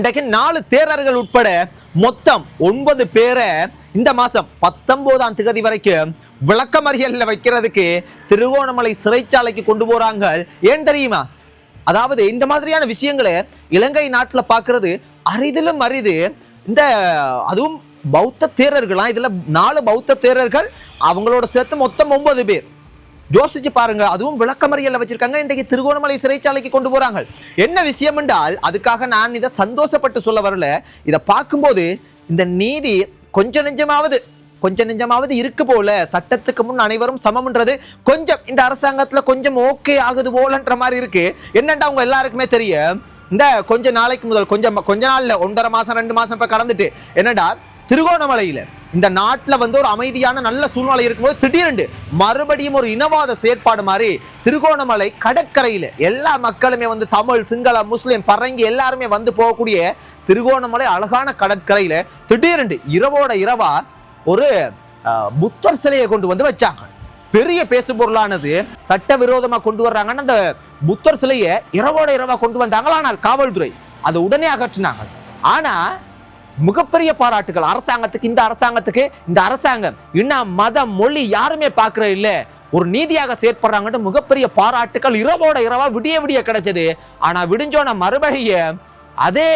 இன்றைக்கு நாலு தேரர்கள் உட்பட மொத்தம் ஒன்பது பேரை இந்த மாதம் பத்தொன்பதாம் திகதி வரைக்கும் விளக்கமறியலில் வைக்கிறதுக்கு திருகோணமலை சிறைச்சாலைக்கு கொண்டு போகிறாங்க ஏன் தெரியுமா? அதாவது இந்த மாதிரியான விஷயங்களை இலங்கை நாட்டில் பார்க்கறது அரிதிலும் அரிது. இந்த அதுவும் பௌத்த தேரர்களாம் இதில் நாலு பௌத்த தேரர்கள் அவங்களோட சேர்த்து மொத்தம் ஒன்பது பேர். யோசிச்சு பாருங்க அதுவும் விளக்கமறியல்ல வச்சிருக்காங்க. இன்றைக்கு திருகோணமலை சிறைச்சாலைக்கு கொண்டு போறாங்க. என்ன விஷயம் என்றால் அதுக்காக நான் இதை சந்தோஷப்பட்டு சொல்ல வரல. இதை பார்க்கும்போது இந்த நீதி கொஞ்ச நெஞ்சமாவது கொஞ்ச நெஞ்சமாவது இருக்கு போல. சட்டத்துக்கு முன் அனைவரும் சமம்ன்றது கொஞ்சம் இந்த அரசாங்கத்துல கொஞ்சம் ஓகே ஆகுது போலன்ற மாதிரி இருக்கு. என்னண்டா அவங்க எல்லாருக்குமே தெரியும்? இந்த கொஞ்ச நாளைக்கு முதல் கொஞ்சம் கொஞ்ச நாள்ல ஒன்றரை மாசம் ரெண்டு மாசம் இப்ப கடந்துட்டு. என்னடா? திருகோணமலையில். இந்த நாட்டில் வந்து ஒரு அமைதியான நல்ல சூழ்நிலை இருக்கும்போது திடீரென்று மறுபடியும் ஒரு இனவாத செயற்பாடு மாதிரி திருகோணமலை கடற்கரையில் எல்லா மக்களுமே வந்து தமிழ் சிங்கள முஸ்லீம் பரங்கி எல்லாருமே வந்து போகக்கூடிய திருகோணமலை அழகான கடற்கரையில் திடீரென்று இரவோட இரவா ஒரு புத்தர் சிலையை கொண்டு வந்து வச்சாங்க. பெரிய பேசு பொருளானது சட்டவிரோதமா கொண்டு வர்றாங்கன்னு அந்த புத்தர் சிலையை இரவோட இரவா கொண்டு வந்தாங்களா ஆனால் காவல்துறை அதை உடனே அகற்றினாங்க. ஆனால் மிகப்பெரிய பாராட்டுகள். அரசாங்கத்துக்கு இந்த அரசாங்கத்துக்கு இந்த அரசாங்கம். இன்னும் மதம் மொழி யாருமே பார்க்கற இல்ல. ஒரு நீதியாக செயற்படுறாங்கன்னு மிகப்பெரிய பாராட்டுகள் இரவோட இரவா விடிய விடிய கிடைச்சது. ஆனா விடிஞ்சோன மறுபடியும் அதே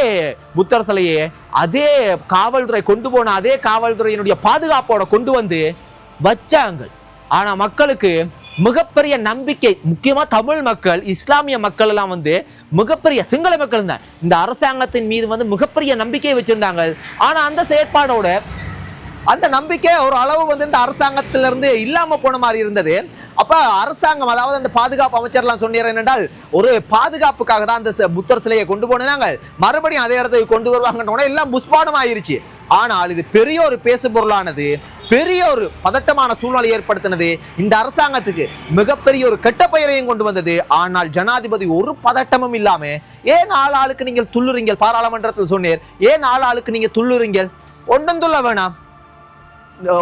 புத்தர் சிலையே அதே காவல்துறை கொண்டு போன அதே காவல்துறையினுடைய பாதுகாப்போட கொண்டு வந்து வச்சாங்க. ஆனா மக்களுக்கு மிகப்பெரிய நம்பிக்கை முக்கியமாக தமிழ் மக்கள் இஸ்லாமிய மக்கள் எல்லாம் வந்து மிகப்பெரிய சிங்கள மக்கள் தான். இந்த அரசாங்கத்தின் மீது வந்து மிகப்பெரிய நம்பிக்கையை வச்சுருந்தாங்க. ஆனால் அந்த செயற்பாடோட அந்த நம்பிக்கை ஒரு அளவு வந்து இந்த அரசாங்கத்திலிருந்து இல்லாமல் போன மாதிரி இருந்தது. அப்போ அரசாங்கம் அதாவது அந்த பாதுகாப்பு அமைச்சர்லாம் சொன்னீர் என்னென்றால் ஒரு பாதுகாப்புக்காக தான் அந்த புத்தர் சிலையை கொண்டு போனாங்க. மறுபடியும் அதே இடத்துக்கு கொண்டு வருவாங்கன்ற உடனே எல்லாம் புஷ்பாடம் ஆயிருச்சு ஆனால் இது பெரிய ஒரு பேசு பொருளானது பெரிய ஒரு பதட்டமான சூழ்நிலை ஏற்படுத்தினது இந்த அரசாங்கத்துக்கு. மிகப்பெரிய ஒரு கெட்ட பெயரையும் கொண்டு வந்தது. ஆனால் ஜனாதிபதி ஒரு பதட்டமும் இல்லாம ஏன் ஆள் ஆளுக்கு நீங்கள் துள்ளுறீங்கள்? பாராளுமன்றத்தில் சொன்னீர் ஏன் ஆள் ஆளுக்கு நீங்க துள்ளுறீங்கள்? ஒன்றும் துள்ள வேணாம்.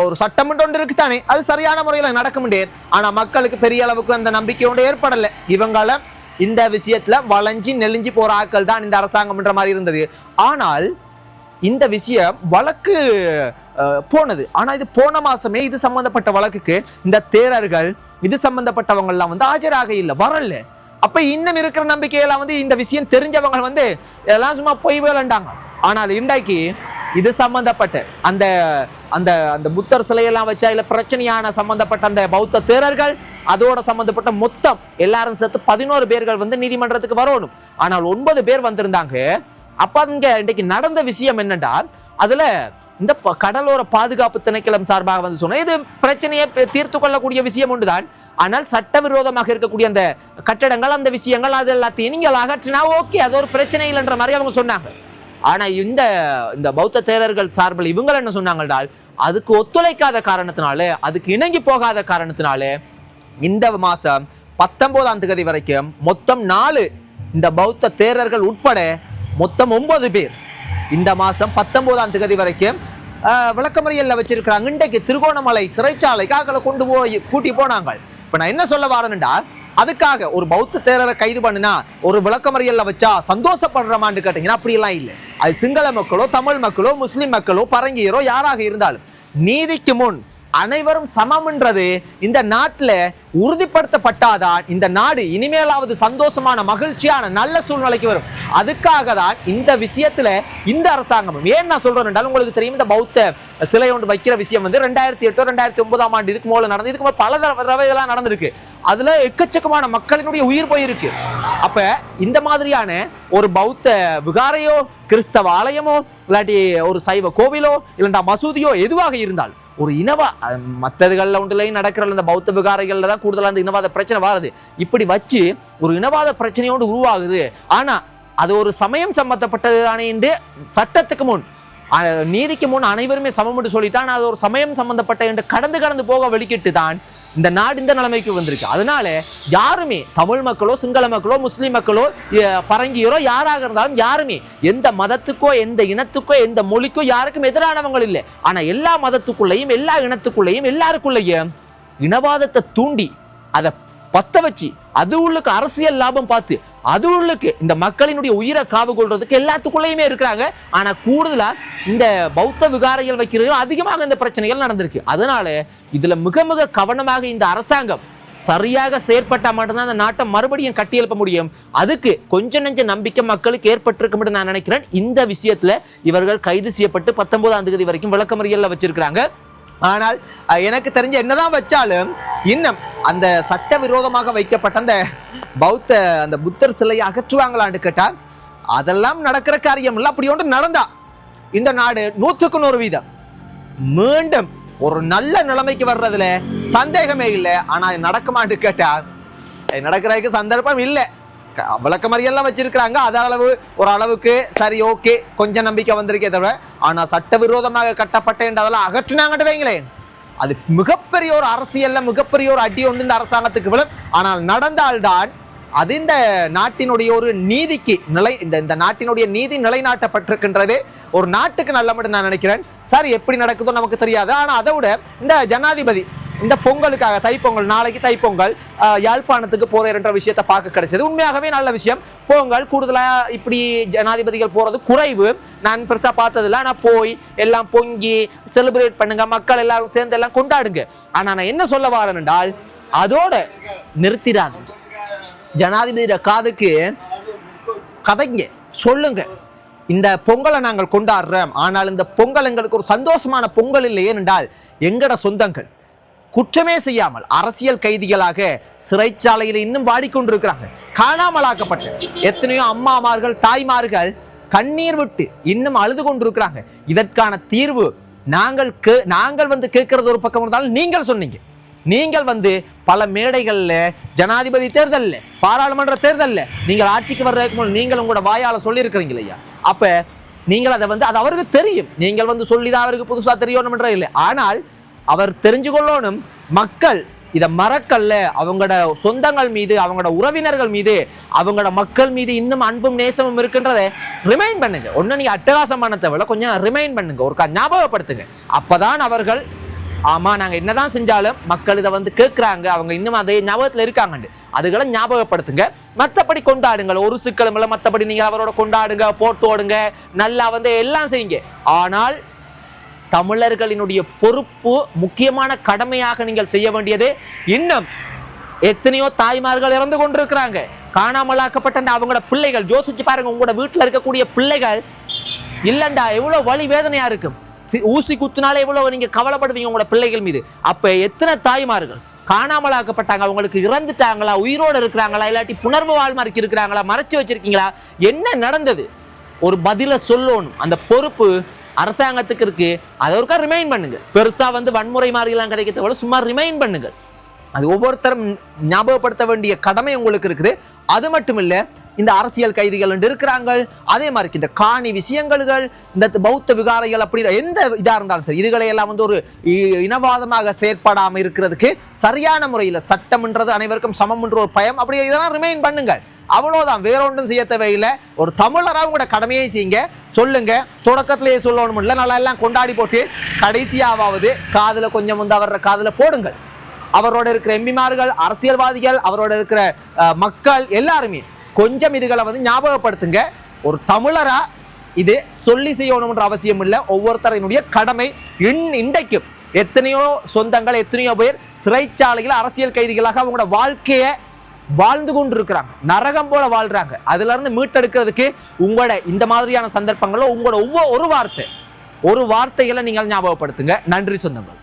ஒரு சட்டமன்றம் ஒன்று இருக்குத்தானே அது சரியான முறையில் நடக்க முடியாது ஆனா மக்களுக்கு பெரிய அளவுக்கு அந்த நம்பிக்கை ஒன்று ஏற்படல. இவங்கள இந்த விஷயத்துல வளைஞ்சி நெளிஞ்சு போற ஆட்கள் தான் இந்த அரசாங்கம்ன்ற மாதிரி இருந்தது. ஆனால் இந்த விஷயம் வழக்கு போனது. ஆனா இது போன மாசமே இது சம்பந்தப்பட்ட வழக்குக்கு இந்த தேரர்கள் இது சம்பந்தப்பட்டவங்க எல்லாம் வந்து ஆஜராக இல்லை வரல. அப்ப இன்னும் இருக்கிற நம்பிக்கையெல்லாம் வந்து இந்த விஷயம் தெரிஞ்சவங்க வந்து இதெல்லாம் சும்மா பொய் வேலைண்டாங்க ஆனால் இன்றைக்கு இது சம்பந்தப்பட்ட அந்த அந்த அந்த புத்தர் சிலையெல்லாம் வச்சா இல்லை பிரச்சனையான சம்பந்தப்பட்ட அந்த பௌத்த தேரர்கள் அதோட சம்பந்தப்பட்ட மொத்தம் எல்லாரும் சேர்த்து பதினோரு பேர்கள் வந்து நீதிமன்றத்துக்கு வரணும். ஆனால் ஒன்பது பேர் வந்திருந்தாங்க. அப்ப அங்க இன்னைக்கு நடந்த விஷயம் என்னென்றால் அதுல இந்த கடலோர பாதுகாப்பு திணைக்களம் சார்பாக வந்து சொன்ன இது பிரச்சனையை தீர்த்து கொள்ளக்கூடிய விஷயம் உண்டுதான் ஆனால் சட்டவிரோதமாக இருக்கக்கூடிய அந்த கட்டடங்கள் அந்த விஷயங்கள் அது எல்லாத்தையும் நீங்கள் அகற்றினா ஓகே அது ஒரு பிரச்சனை இல்லைன்ற மாதிரி அவங்க சொன்னாங்க. ஆனால் இந்த இந்த பௌத்த தேரர்கள் சார்பில் இவங்க என்ன சொன்னாங்கன்றால் அதுக்கு ஒத்துழைக்காத காரணத்தினாலே அதுக்கு இணங்கி போகாத காரணத்தினாலே இந்த மாதம் பத்தொன்பதாம் தேதி வரைக்கும் மொத்தம் நாலு இந்த பௌத்த தேரர்கள் உட்பட மொத்தம் ஒன்பது பேர். இந்த மாதம் பத்தொன்பதாம் தேதி வரைக்கும் விளக்கமறியலில் வச்சிருக்கிறாங்க. இன்றைக்கு திருகோணமலை சிறைச்சாலைக்கு அவங்களை கொண்டு போய் கூட்டி போனாங்க. இப்போ நான் என்ன சொல்ல வரேன்டா அதுக்காக ஒரு பௌத்த தேரரை கைது பண்ணினா ஒரு விளக்கமறியலில் வச்சா சந்தோஷப்படுறமான்னு கேட்டீங்கன்னா அப்படியெல்லாம் இல்லை. அது சிங்கள மக்களோ தமிழ் மக்களோ முஸ்லீம் மக்களோ பரங்கியரோ யாராக இருந்தாலும் நீதிக்கு முன் அனைவரும் சமம்ன்றது இந்த நாட்டில் உறுதிப்படுத்தப்பட்டாதான் இந்த நாடு இனிமேலாவது சந்தோஷமான மகிழ்ச்சியான நல்ல சூழ்நிலைக்கு வரும். அதுக்காக தான் இந்த விஷயத்துல இந்த அரசாங்கம் ஏன் நான் சொல்றேன் என்றால் உங்களுக்கு தெரியும் இந்த பௌத்த சிலை ஒன்று வைக்கிற விஷயம் வந்து ரெண்டாயிரத்தி எட்டு ரெண்டாயிரத்தி ஒன்பதாம் ஆண்டு இதுக்கு முதல்ல நடந்து இதுக்கு முதல்ல பல தடவை இதெல்லாம் நடந்திருக்கு. அதுல எக்கச்சக்கமான மக்களினுடைய உயிர் போயிருக்கு. அப்ப இந்த மாதிரியான ஒரு பௌத்த விகாரையோ கிறிஸ்தவ ஆலயமோ இல்லாட்டி ஒரு சைவ கோவிலோ இல்லைண்டா மசூதியோ எதுவாக இருந்தால் ஒரு இனவா மற்றதுகளில் ஒன்றுலையும் நடக்கிற இந்த பௌத்த விகாரைகளில் தான் கூடுதலாக அந்த இனவாத பிரச்சனை வருது. இப்படி வச்சு ஒரு இனவாத பிரச்சனையோடு உருவாகுது. ஆனால் அது ஒரு சமயம் சம்பந்தப்பட்டது தானே என்று சட்டத்துக்கு முன் நீதிக்கு முன் அனைவருமே சமம் என்று சொல்லிட்டான் அது ஒரு சமயம் சம்பந்தப்பட்ட என்று கடந்து கடந்து போக வெளிக்கிட்டு தான் இந்த நாடு இந்த நிலைமைக்கு வந்திருக்கு. அதனால யாருமே தமிழ் மக்களோ சிங்கள மக்களோ முஸ்லீம் மக்களோ பரங்கியரோ யாராக இருந்தாலும் யாருமே எந்த மதத்துக்கோ எந்த இனத்துக்கோ எந்த மொழிக்கோ யாருக்கும் எதிரானவங்கள் இல்லை. ஆனால் எல்லா மதத்துக்குள்ளேயும் எல்லா இனத்துக்குள்ளேயும் எல்லாருக்குள்ளேயும் இனவாதத்தை தூண்டி அதை பத்த வச்சு அது உள்ளுக்கு அரசியல் லாபம் பார்த்து அது உள்ளுக்கு இந்த மக்களினுடைய உயிரை காவு கொள்றதுக்கு எல்லாத்துக்குள்ளேயுமே இருக்கிறாங்க. ஆனால் கூடுதலாக இந்த பௌத்த விகாரைகள் வைக்கிறது அதிகமாக இந்த பிரச்சனைகள் நடந்திருக்கு. அதனால இதில் மிக மிக கவனமாக இந்த அரசாங்கம் சரியாக செயற்பட்டா மட்டும்தான் அந்த நாட்டை மறுபடியும் கட்டியெழுப்ப முடியும். அதுக்கு கொஞ்ச நெஞ்ச நம்பிக்கை மக்களுக்கு ஏற்பட்டிருக்கும் நான் நினைக்கிறேன். இந்த விஷயத்தில் இவர்கள் கைது செய்யப்பட்டு பத்தொன்பதாம் தேதி வரைக்கும் விளக்கமறியலில் வச்சிருக்கிறாங்க. ஆனால் எனக்கு தெரிஞ்ச என்னதான் வச்சாலும் இன்னும் அந்த சட்டவிரோதமாக வைக்கப்பட்ட அந்த பௌத்த அந்த புத்தர் சிலையை அகற்றுவாங்களான்னு கேட்டா அதெல்லாம் நடக்கிற காரியம் இல்லை. அப்படி ஒன்று நடந்தா இந்த நாடு நூற்றுக்கு நூறு வீதம். மீண்டும் ஒரு நல்ல நிலைமைக்கு வர்றதுல சந்தேகமே இல்லை. ஆனால் நடக்குமான்னு கேட்டா நடக்கிறதுக்கு சந்தர்ப்பம் இல்லை. விளக்கமறியெல்லாம் வச்சிருக்கிறாங்க. அது அளவு ஒரு அளவுக்கு சரி ஓகே கொஞ்சம் நம்பிக்கை வந்திருக்கே தவிர ஆனா சட்டவிரோதமாக கட்டப்பட்ட அதெல்லாம் அகற்றினாங்கட்டு வைங்களேன். அது மிகப்பெரிய ஒரு அரசியல்ல மிகப்பெரிய ஒரு அடி ஒன்று இந்த அரசாங்கத்துக்கு விழும். ஆனால் நடந்தால்தான் அது இந்த நாட்டினுடைய ஒரு நீதிக்கு நிலை இந்த இந்த நாட்டினுடைய நீதி நிலைநாட்டப்பட்டிருக்கின்றது. ஒரு நாட்டுக்கு நல்ல மட்டும் நான் நினைக்கிறேன். சார் எப்படி நடக்குதோ நமக்கு தெரியாது. ஆனால் அதை விட இந்த ஜனாதிபதி இந்த பொங்கலுக்காக தைப்பொங்கல் நாளைக்கு தைப்பொங்கல் யாழ்ப்பாணத்துக்கு போகிற என்ற விஷயத்தை பார்க்க கிடைச்சது. உண்மையாகவே நல்ல விஷயம். பொங்கல் கூடுதலாக இப்படி ஜனாதிபதிகள் போகிறது குறைவு. நான் பெருசாக பார்த்ததில்ல. ஆனால் போய் எல்லாம் பொங்கி செலிப்ரேட் பண்ணுங்க மக்கள் எல்லாரும் சேர்ந்து எல்லாம் கொண்டாடுங்க. ஆனால் நான் என்ன சொல்ல வரேன் என்றால் அதோட நிறுத்திடாது ஜனாதிபதியோட காதுக்கு கதைங்க. சொல்லுங்க. இந்த பொங்கலை நாங்கள் கொண்டாடுறோம். ஆனால் இந்த பொங்கல் எங்களுக்கு ஒரு சந்தோஷமான பொங்கல் இல்லை ஏனென்றால் எங்கட சொந்தங்கள் குற்றமே செய்யாமல் அரசியல் கைதிகளாக சிறைச்சாலையில் இன்னும் வாடிக்கொண்டிருக்கிறாங்க. காணாமலாக்கப்பட்ட எத்தனையோ அம்மாமார்கள் தாய்மார்கள் கண்ணீர் விட்டு இன்னும் அழுது கொண்டிருக்கிறாங்க. இதற்கான தீர்வு நாங்கள் கே- நாங்கள் வந்து கேட்கறது ஒரு பக்கம் இருந்தாலும் நீங்கள் சொன்னீங்க. நீங்கள் வந்து பல மேடைகளில் ஜனாதிபதி தேர்தலில் பாராளுமன்ற தேர்தலில் நீங்கள் ஆட்சிக்கு வர்றதுக்கு முன் நீங்கள் உங்களோட வாயால் சொல்லியிருக்கிறீங்க இல்லையா? அப்போ நீங்கள் அதை வந்து அது அவருக்கு தெரியும். நீங்கள் வந்து சொல்லி தான் அவருக்கு புதுசாக தெரியணும்ன்ற இல்லை. ஆனால் அவர் தெரிஞ்சு கொள்ளணும் மக்கள் இதை மறக்கல்ல. அவங்களோட சொந்தங்கள் மீது அவங்களோட உறவினர்கள் மீது அவங்களோட மக்கள் மீது இன்னும் அன்பும் நேசமும் இருக்கின்றதை ரிமைண்ட் பண்ணுங்க. ஒன்று நீங்க அட்டகாசம் விட கொஞ்சம் ரிமைண்ட் பண்ணுங்க. ஒரு ஞாபகப்படுத்துங்க. அப்பதான் அவர்கள் ஆமா நாங்க என்னதான் செஞ்சாலும் மக்கள் இதை வந்து கேட்குறாங்க அவங்க இன்னும் அதே ஞாபகத்துல இருக்காங்கண்டு. அதுகளை ஞாபகப்படுத்துங்க. மற்றபடி கொண்டாடுங்கள். ஒரு சிக்கலும் இல்லை. மற்றபடி நீங்க அவரோட கொண்டாடுங்க போட்டு ஓடுங்க. நல்லா வந்து எல்லாம் செய்யுங்க. ஆனால் தமிழர்களினுடைய பொறுப்பு முக்கியமான கடமையாக நீங்கள் செய்ய வேண்டியது இன்னும் எத்தனையோ தாய்மார்கள் இறந்து கொண்டிருக்கிறாங்க. காணாமலாக்கப்பட்ட அவங்களோட பிள்ளைகள் யோசிச்சு பாருங்க உங்களோட வீட்டில் இருக்கக்கூடிய பிள்ளைகள் இல்லைண்டா எவ்வளோ வலி வேதனையா இருக்கும் சி- ஊசி குத்துனாலே எவ்வளவு நீங்க கவலைப்படுவீங்க உங்களோட பிள்ளைகள் மீது. அப்போ எத்தனை தாய்மார்கள் காணாமலாக்கப்பட்டாங்க அவங்களுக்கு இறந்துட்டாங்களா உயிரோடு இருக்கிறாங்களா இல்லாட்டி புணர்வு வாழ்மாருக்கு இருக்கிறாங்களா மறைச்சு வச்சிருக்கீங்களா என்ன நடந்தது? ஒரு பதில சொல்லணும். அந்த பொறுப்பு அரசாங்கத்துக்கு இருக்கு. அதை ஒருக்கா ரிமைண்ட் பண்ணுங்க. பெருசா வந்து வன்முறை மாதிரிலாம் கிடைக்கிறத விட சும்மா ரிமைண்ட் பண்ணுங்க. அது ஒவ்வொருத்தரும் ஞாபகப்படுத்த வேண்டிய கடமை உங்களுக்கு இருக்குது. அது மட்டும் இல்ல இந்த அரசியல் கைதிகள் இருக்கிறாங்க. அதே மாதிரி இந்த காணி விஷயங்கள் இந்த பௌத்த விகாரைகள் அப்படி எந்த இதாக இருந்தாலும் சரி இதுகளை எல்லாம் வந்து ஒரு இ- இனவாதமாக செயற்படாமல் இருக்கிறதுக்கு சரியான முறையில் சட்டம்ன்றது அனைவருக்கும் சமம்ன்ற ஒரு பயம். அப்படி இதெல்லாம் ரிமைன் பண்ணுங்கள். அவ்வளோதான் வேற ஒன்றும் செய்ய தேவையில்லை. ஒரு தமிழராக உங்களோட கடமையை செய்யுங்க. சொல்லுங்க. தொடக்கத்திலேயே சொல்லணும் இல்லை நல்லா எல்லாம் கொண்டாடி போட்டு கடைசியாவது காதில் கொஞ்சம் வந்து அவர் காதில் போடுங்கள். அவரோட இருக்கிற எம்பிமார்கள் அரசியல்வாதிகள் அவரோட இருக்கிற மக்கள் எல்லாருமே கொஞ்சம் இதுகளை வந்து ஞாபகப்படுத்துங்க. ஒரு தமிழராக இது சொல்லி செய்யணும்ன்ற அவசியம் இல்லை. ஒவ்வொருத்தரினுடைய கடமை இன் இன்றைக்கும் எத்தனையோ சொந்தங்கள் எத்தனையோ பேர் சிறைச்சாலையில் அரசியல் கைதிகளாக அவங்களோட வாழ்க்கையை வாழ்ந்து கொண்டு இருக்கிறாங்க நரகம் போல வாழ்றாங்க. அதுல இருந்து மீட்டெடுக்கிறதுக்கு உங்களோட இந்த மாதிரியான சந்தர்ப்பங்களோ உங்களோட ஒவ்வொரு ஒரு வார்த்தை ஒரு வார்த்தைகளை நீங்கள் ஞாபகப்படுத்துங்க. நன்றி சொந்தங்கள்.